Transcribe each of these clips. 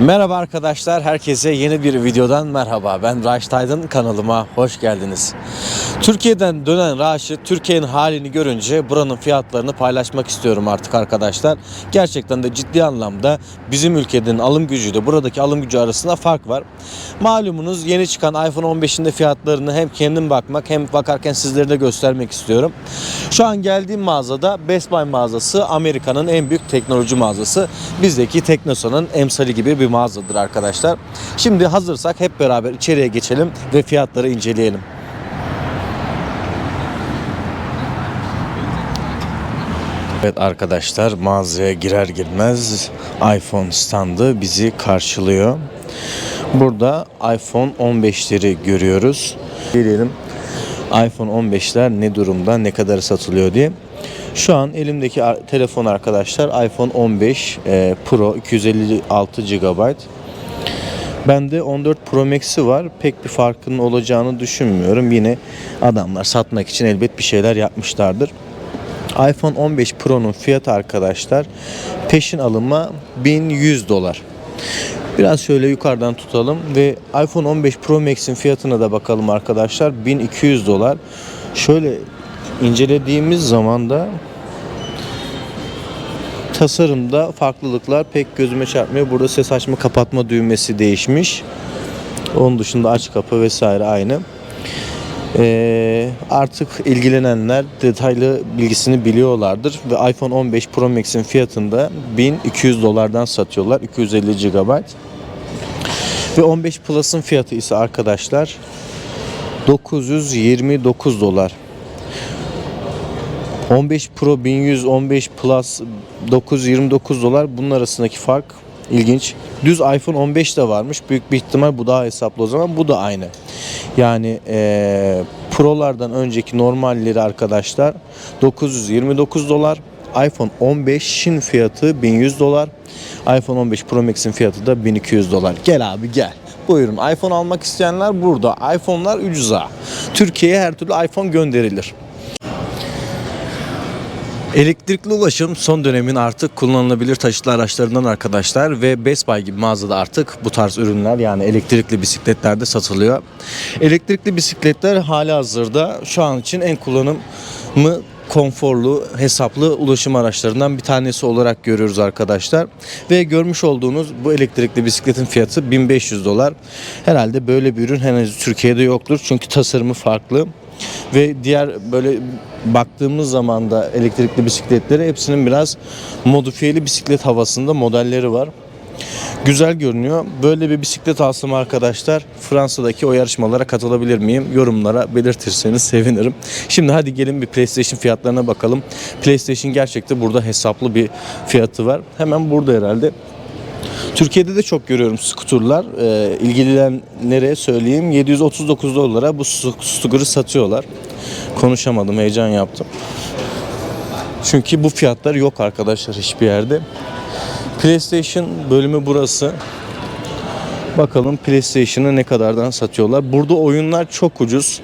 Merhaba arkadaşlar, herkese yeni bir videodan merhaba. Ben Raşit Aydın, kanalıma hoş geldiniz. Türkiye'den dönen Raşit, Türkiye'nin halini görünce buranın fiyatlarını paylaşmak istiyorum artık arkadaşlar. Gerçekten de ciddi anlamda bizim ülkenin alım gücüyle buradaki alım gücü arasında fark var. Malumunuz yeni çıkan iPhone 15'in de fiyatlarını hem kendim bakmak hem bakarken sizlere de göstermek istiyorum. Şu an geldiğim mağazada Best Buy mağazası Amerika'nın en büyük teknoloji mağazası. Bizdeki Teknosa'nın emsali gibi bir mağazadır arkadaşlar. Şimdi hazırsak hep beraber içeriye geçelim ve fiyatları inceleyelim. Evet arkadaşlar mağazaya girer girmez iPhone standı bizi karşılıyor. Burada iPhone 15'leri görüyoruz. Gelelim iPhone 15'ler ne durumda, ne kadar satılıyor diye. Şu an elimdeki telefon arkadaşlar iPhone 15 e, Pro 256 GB. Bende 14 Pro Max'i var. Pek bir farkının olacağını düşünmüyorum. Yine adamlar satmak için elbet bir şeyler yapmışlardır. iPhone 15 Pro'nun fiyatı arkadaşlar peşin alıma 1100 dolar. Biraz şöyle yukarıdan tutalım ve iPhone 15 Pro Max'in fiyatına da bakalım arkadaşlar 1200 dolar. Şöyle incelediğimiz zaman da tasarımda farklılıklar pek gözüme çarpmıyor. Burada ses açma kapatma düğmesi değişmiş. Onun dışında aç kapı vesaire aynı. Ee, artık ilgilenenler detaylı bilgisini biliyorlardır ve iPhone 15 Pro Max'in fiyatında 1200 dolardan satıyorlar 250 GB. Ve 15 Plus'ın fiyatı ise arkadaşlar 929 dolar. 15 Pro 1100, 15 Plus 929 dolar bunun arasındaki fark ilginç. Düz iPhone 15 de varmış. Büyük bir ihtimal bu daha hesaplı o zaman. Bu da aynı. Yani eee, Pro'lardan önceki normalleri arkadaşlar 929 dolar. iPhone 15'in fiyatı 1100 dolar. iPhone 15 Pro Max'in fiyatı da 1200 dolar. Gel abi gel. Buyurun iPhone almak isteyenler burada. iPhone'lar ucuza. Türkiye'ye her türlü iPhone gönderilir. Elektrikli ulaşım son dönemin artık kullanılabilir taşıtlı araçlarından arkadaşlar ve Best Buy gibi mağazada artık bu tarz ürünler yani elektrikli bisikletler de satılıyor. Elektrikli bisikletler hali hazırda şu an için en kullanımı konforlu, hesaplı ulaşım araçlarından bir tanesi olarak görüyoruz arkadaşlar. Ve görmüş olduğunuz bu elektrikli bisikletin fiyatı 1500 dolar. Herhalde böyle bir ürün henüz Türkiye'de yoktur çünkü tasarımı farklı. Ve diğer böyle baktığımız zaman da elektrikli bisikletleri hepsinin biraz modifiyeli bisiklet havasında modelleri var. Güzel görünüyor. Böyle bir bisiklet alsam arkadaşlar Fransa'daki o yarışmalara katılabilir miyim? Yorumlara belirtirseniz sevinirim. Şimdi hadi gelin bir PlayStation fiyatlarına bakalım. PlayStation gerçekten burada hesaplı bir fiyatı var. Hemen burada herhalde. Türkiye'de de çok görüyorum skuturlar. Ee, ilgilenenlere söyleyeyim 739 dolara bu skuturu satıyorlar. Konuşamadım, heyecan yaptım. Çünkü bu fiyatlar yok arkadaşlar hiçbir yerde. PlayStation bölümü burası. Bakalım PlayStation'ı ne kadardan satıyorlar. Burada oyunlar çok ucuz.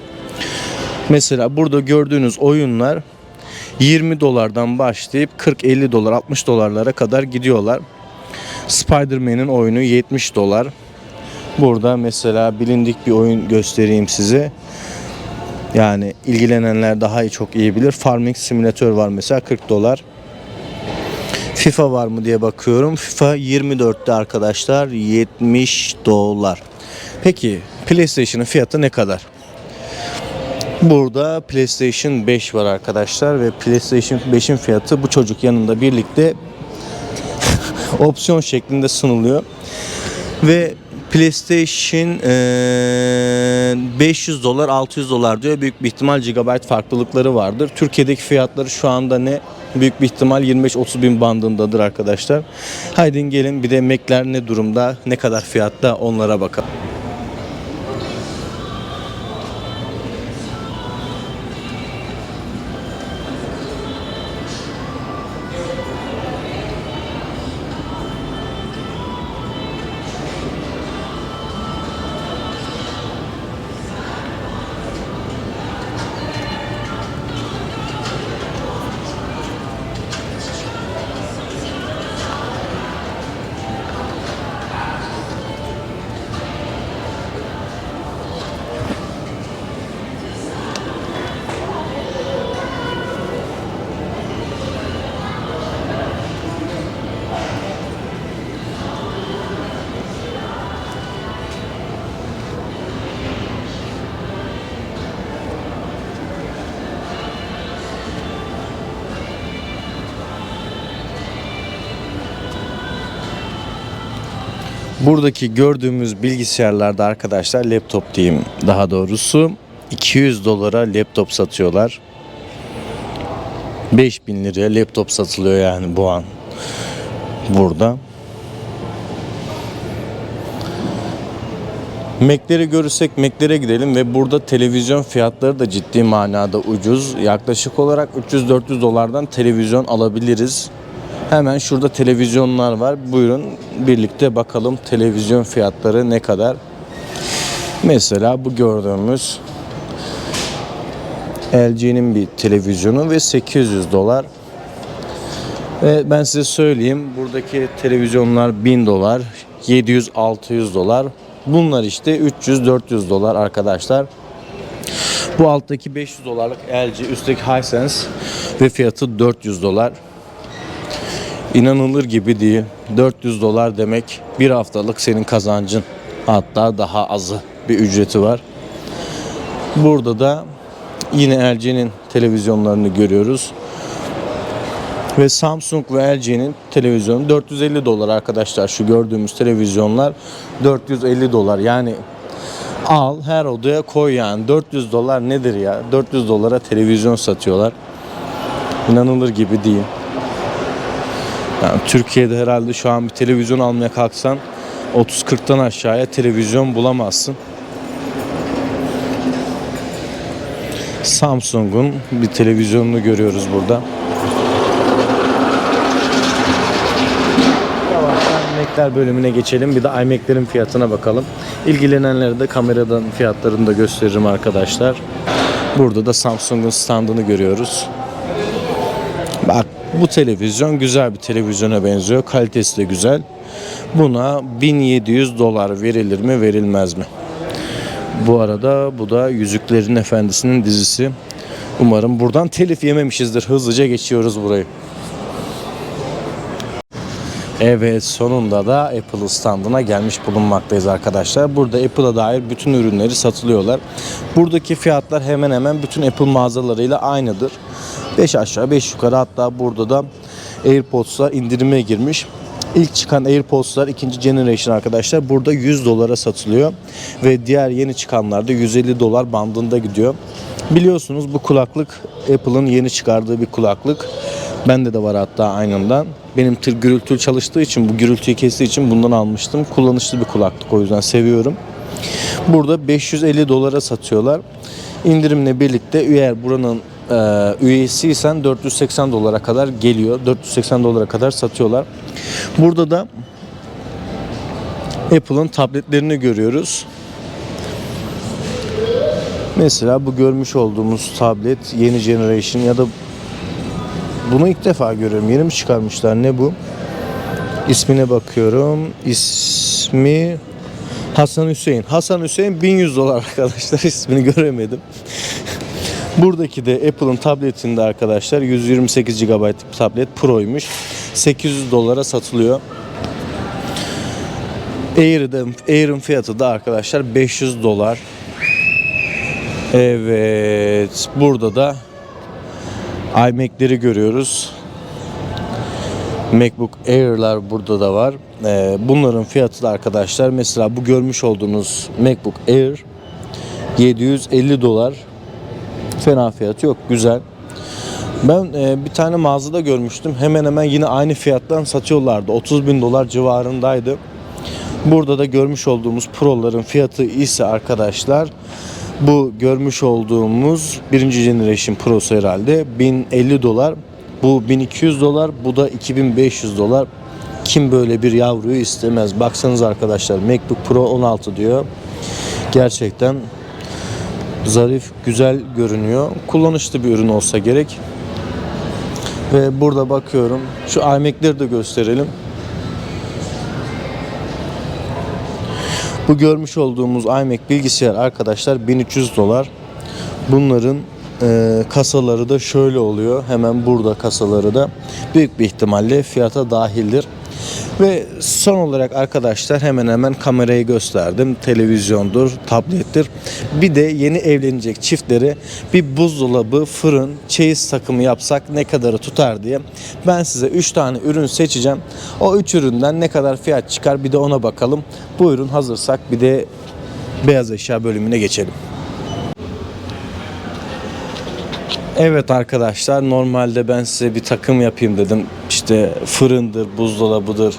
Mesela burada gördüğünüz oyunlar 20 dolardan başlayıp 40-50 dolar 60 dolarlara kadar gidiyorlar. Spider-Man'in oyunu 70 dolar. Burada mesela bilindik bir oyun göstereyim size. Yani ilgilenenler daha iyi çok iyi bilir. Farming Simulator var mesela 40 dolar. FIFA var mı diye bakıyorum. FIFA 24'te arkadaşlar 70 dolar. Peki PlayStation'ın fiyatı ne kadar? Burada PlayStation 5 var arkadaşlar ve PlayStation 5'in fiyatı bu çocuk yanında birlikte opsiyon şeklinde sunuluyor. Ve PlayStation eee, 500 dolar 600 dolar diyor. Büyük bir ihtimal gigabyte farklılıkları vardır. Türkiye'deki fiyatları şu anda ne? Büyük bir ihtimal 25-30 bin bandındadır arkadaşlar. Haydi gelin bir de Mac'ler ne durumda, ne kadar fiyatta onlara bakalım. Buradaki gördüğümüz bilgisayarlarda arkadaşlar laptop diyeyim daha doğrusu 200 dolara laptop satıyorlar. 5000 liraya laptop satılıyor yani bu an burada. Mac'leri görürsek Mac'lere gidelim ve burada televizyon fiyatları da ciddi manada ucuz. Yaklaşık olarak 300-400 dolardan televizyon alabiliriz. Hemen şurada televizyonlar var. Buyurun birlikte bakalım televizyon fiyatları ne kadar. Mesela bu gördüğümüz LG'nin bir televizyonu ve 800 dolar. Ve ben size söyleyeyim buradaki televizyonlar 1000 dolar, 700-600 dolar. Bunlar işte 300-400 dolar arkadaşlar. Bu alttaki 500 dolarlık LG, üstteki Hisense ve fiyatı 400 dolar. İnanılır gibi değil. 400 dolar demek bir haftalık senin kazancın. Hatta daha azı bir ücreti var. Burada da yine LG'nin televizyonlarını görüyoruz. Ve Samsung ve LG'nin televizyonu 450 dolar arkadaşlar. Şu gördüğümüz televizyonlar 450 dolar. Yani al her odaya koy yani. 400 dolar nedir ya? 400 dolara televizyon satıyorlar. İnanılır gibi değil. Yani Türkiye'de herhalde şu an bir televizyon almaya kalksan 30-40'tan aşağıya televizyon bulamazsın. Samsung'un bir televizyonunu görüyoruz burada. Yavaştan Mac'ler bölümüne geçelim. Bir de iMac'lerin fiyatına bakalım. İlgilenenlere de kameradan fiyatlarını da gösteririm arkadaşlar. Burada da Samsung'un standını görüyoruz. Bu televizyon güzel bir televizyona benziyor. Kalitesi de güzel. Buna 1700 dolar verilir mi verilmez mi? Bu arada bu da Yüzüklerin Efendisi'nin dizisi. Umarım buradan telif yememişizdir. Hızlıca geçiyoruz burayı. Evet sonunda da Apple standına gelmiş bulunmaktayız arkadaşlar. Burada Apple'a dair bütün ürünleri satılıyorlar. Buradaki fiyatlar hemen hemen bütün Apple mağazalarıyla aynıdır. 5 aşağı 5 yukarı hatta burada da AirPods'lar indirime girmiş. İlk çıkan AirPods'lar ikinci generation arkadaşlar burada 100 dolara satılıyor ve diğer yeni çıkanlar da 150 dolar bandında gidiyor. Biliyorsunuz bu kulaklık Apple'ın yeni çıkardığı bir kulaklık. Bende de var hatta aynından. Benim tır gürültü çalıştığı için bu gürültüyü kestiği için bundan almıştım. Kullanışlı bir kulaklık o yüzden seviyorum. Burada 550 dolara satıyorlar. İndirimle birlikte eğer buranın e, üyesiysen 480 dolara kadar geliyor. 480 dolara kadar satıyorlar. Burada da Apple'ın tabletlerini görüyoruz. Mesela bu görmüş olduğumuz tablet yeni generation ya da bunu ilk defa görüyorum. Yeni mi çıkarmışlar? Ne bu? İsmine bakıyorum. İsmi Hasan Hüseyin. Hasan Hüseyin 1100 dolar arkadaşlar. İsmini göremedim. Buradaki de Apple'ın tabletinde arkadaşlar 128 GB bir tablet Pro'ymuş. 800 dolara satılıyor. Air'ın Air'ın fiyatı da arkadaşlar 500 dolar. Evet, burada da iMac'leri görüyoruz. MacBook Air'lar burada da var. Ee, bunların fiyatı da arkadaşlar mesela bu görmüş olduğunuz MacBook Air 750 dolar. Fena fiyatı yok. Güzel. Ben e, bir tane mağazada görmüştüm. Hemen hemen yine aynı fiyattan satıyorlardı. 30 bin dolar civarındaydı. Burada da görmüş olduğumuz Pro'ların fiyatı ise arkadaşlar bu görmüş olduğumuz birinci generation Pro'su herhalde 1050 dolar. Bu 1200 dolar. Bu da 2500 dolar. Kim böyle bir yavruyu istemez? Baksanız arkadaşlar MacBook Pro 16 diyor. Gerçekten zarif, güzel görünüyor. Kullanışlı bir ürün olsa gerek. Ve burada bakıyorum. Şu iMac'leri de gösterelim. Bu görmüş olduğumuz iMac bilgisayar arkadaşlar 1300 dolar. Bunların e, kasaları da şöyle oluyor. Hemen burada kasaları da büyük bir ihtimalle fiyata dahildir. Ve son olarak arkadaşlar hemen hemen kamerayı gösterdim. Televizyondur, tablettir. Bir de yeni evlenecek çiftlere bir buzdolabı, fırın, çeyiz takımı yapsak ne kadarı tutar diye. Ben size 3 tane ürün seçeceğim. O 3 üründen ne kadar fiyat çıkar bir de ona bakalım. Buyurun hazırsak bir de beyaz eşya bölümüne geçelim. Evet arkadaşlar normalde ben size bir takım yapayım dedim. İşte fırındır, buzdolabıdır,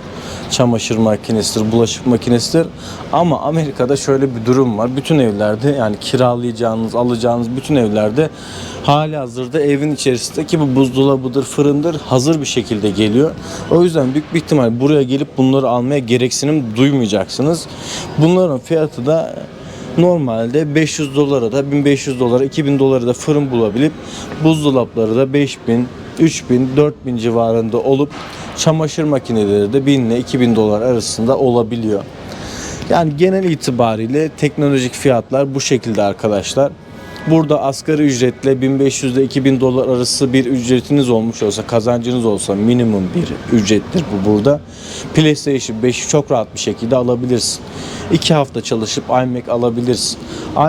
çamaşır makinesidir, bulaşık makinesidir. Ama Amerika'da şöyle bir durum var. Bütün evlerde yani kiralayacağınız, alacağınız bütün evlerde hali hazırda evin içerisindeki bu buzdolabıdır, fırındır hazır bir şekilde geliyor. O yüzden büyük bir ihtimal buraya gelip bunları almaya gereksinim duymayacaksınız. Bunların fiyatı da Normalde 500 dolara da 1500 dolara 2000 dolara da fırın bulabilip buzdolapları da 5000 3000 4000 civarında olup çamaşır makineleri de 1000 ile 2000 dolar arasında olabiliyor. Yani genel itibariyle teknolojik fiyatlar bu şekilde arkadaşlar. Burada asgari ücretle 1500 ile 2000 dolar arası bir ücretiniz olmuş olsa, kazancınız olsa minimum bir ücrettir bu burada. PlayStation 5'i çok rahat bir şekilde alabilirsin. 2 hafta çalışıp iMac alabilirsin.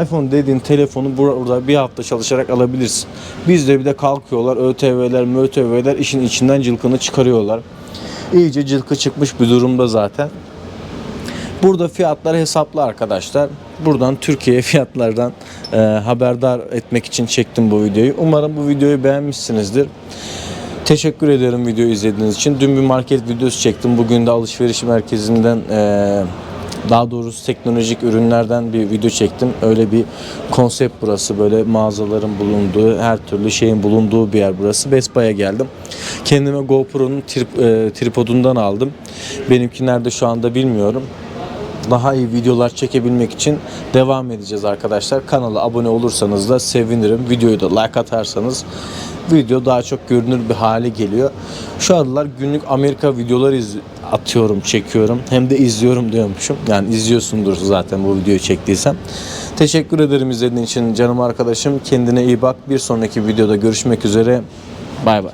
iPhone dediğin telefonu burada bir hafta çalışarak alabilirsin. Bizde bir de kalkıyorlar ÖTV'ler, MÖTV'ler işin içinden cılkını çıkarıyorlar. İyice cılkı çıkmış bir durumda zaten. Burada fiyatlar hesaplı arkadaşlar. Buradan Türkiye fiyatlardan e, haberdar etmek için çektim bu videoyu. Umarım bu videoyu beğenmişsinizdir. Teşekkür ederim videoyu izlediğiniz için. Dün bir market videosu çektim. Bugün de alışveriş merkezinden e, daha doğrusu teknolojik ürünlerden bir video çektim. Öyle bir konsept burası. Böyle mağazaların bulunduğu, her türlü şeyin bulunduğu bir yer burası. Best Buy'a geldim. Kendime GoPro'nun trip, e, tripodundan aldım. Benimki nerede şu anda bilmiyorum daha iyi videolar çekebilmek için devam edeceğiz arkadaşlar. Kanala abone olursanız da sevinirim. Videoyu da like atarsanız video daha çok görünür bir hale geliyor. Şu aralar günlük Amerika videoları atıyorum, çekiyorum. Hem de izliyorum diyormuşum. Yani izliyorsundur zaten bu videoyu çektiysem. Teşekkür ederim izlediğin için canım arkadaşım. Kendine iyi bak. Bir sonraki videoda görüşmek üzere. Bay bay.